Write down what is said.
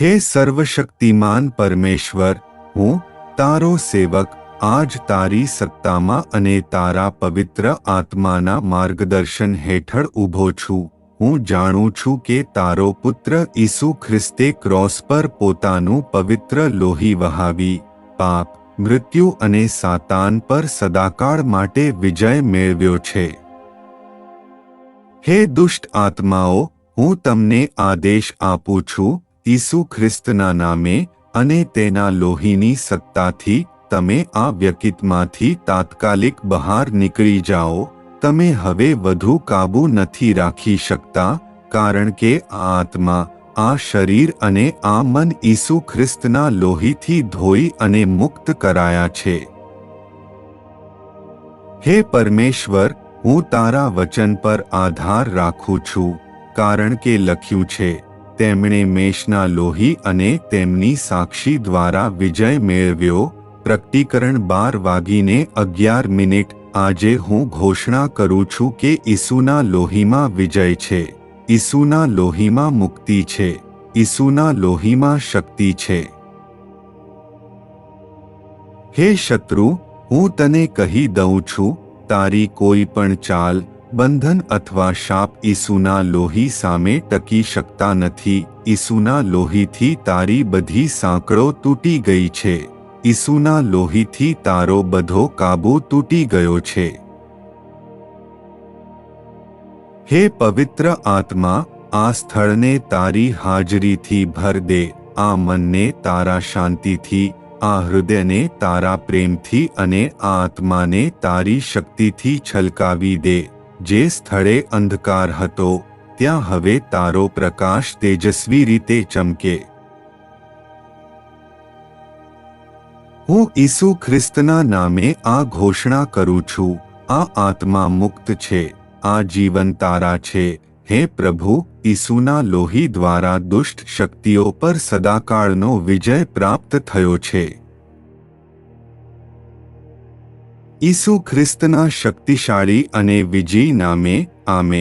હે સર્વશક્તિમાન પરમેશ્વર, હું તારો સેવક, આજ તારી સત્તામાં અને તારા પવિત્ર આત્માના માર્ગદર્શન હેઠળ ઊભો છું. હું જાણું છું કે તારો પુત્ર ઈસુ ખ્રિસ્તે ક્રોસ પર પોતાનું પવિત્ર લોહી વહાવી, પાપ, મૃત્યુ અને સાતાન પર સદાકાળ માટે વિજય મેળવ્યો છે. હે દુષ્ટ આત્માઓ, હું તમને આદેશ આપું છું ઈસુ ખ્રિસ્તના નામે અને તેના લોહીની સત્તાથી તમે આ વ્યકિતમાંથી તાત્કાલિક બહાર નીકળી જાઓ, તમે હવે વધુ કાબુ નથી રાખી શકતા, કારણ કે આ આત્મા, આ શરીર અને આ મન ઈસુ ખ્રિસ્તના લોહીથી ધોઈ અને મુક્ત કરાયા છે. હે પરમેશ્વર, હું તારા વચન પર આધાર રાખું છું, કારણ કે લખ્યું છે તેમણે મેષના લોહી અને તેમની સાક્ષી દ્વારા વિજય મેળવ્યો. પ્રકટીકરણ બાર વાગીને અગિયાર મિનિટ. આજે હું ઘોષણા કરું છું કે ઈસુના લોહીમાં વિજય છે. ઈસુના લોહીમાં મુક્તિ છે. ઈસુના લોહીમાં શક્તિ છે. હે શત્રુ, હું તને કહી દઉં છું, તારી કોઈ પણ ચાલ બંધન અથવા શાપ ઈસુના લોહી સામે ટકી શકતા નથી. ઈસુના લોહીથી તારી બધી સાંકળો તૂટી ગઈ છે. ઈસુના લોહીથી તારો બધો કાબુ તૂટી ગયો છે. હે પવિત્ર આત્મા, આ સ્થળને તારી હાજરીથી ભર દે. આ મનને તારા શાંતિથી, આ હૃદયને તારા પ્રેમથી અને આ આત્માને તારી શક્તિથી છલકાવી દે. જે સ્થળે અંધકાર હતો, ત્યાં હવે તારો પ્રકાશ તેજસ્વી રીતે ચમકે. હું ઈસુ ખ્રિસ્તના નામે આ ઘોષણા કરું છું, આ આત્મા મુક્ત છે, આ જીવન તારા છે, હે પ્રભુ, ઈસુના લોહી દ્વારા દુષ્ટ શક્તિઓ પર સદાકાળનો વિજય પ્રાપ્ત થયો છે. ઈસુ ખ્રિસ્તના શક્તિશાળી અને વિજયી નામે આમે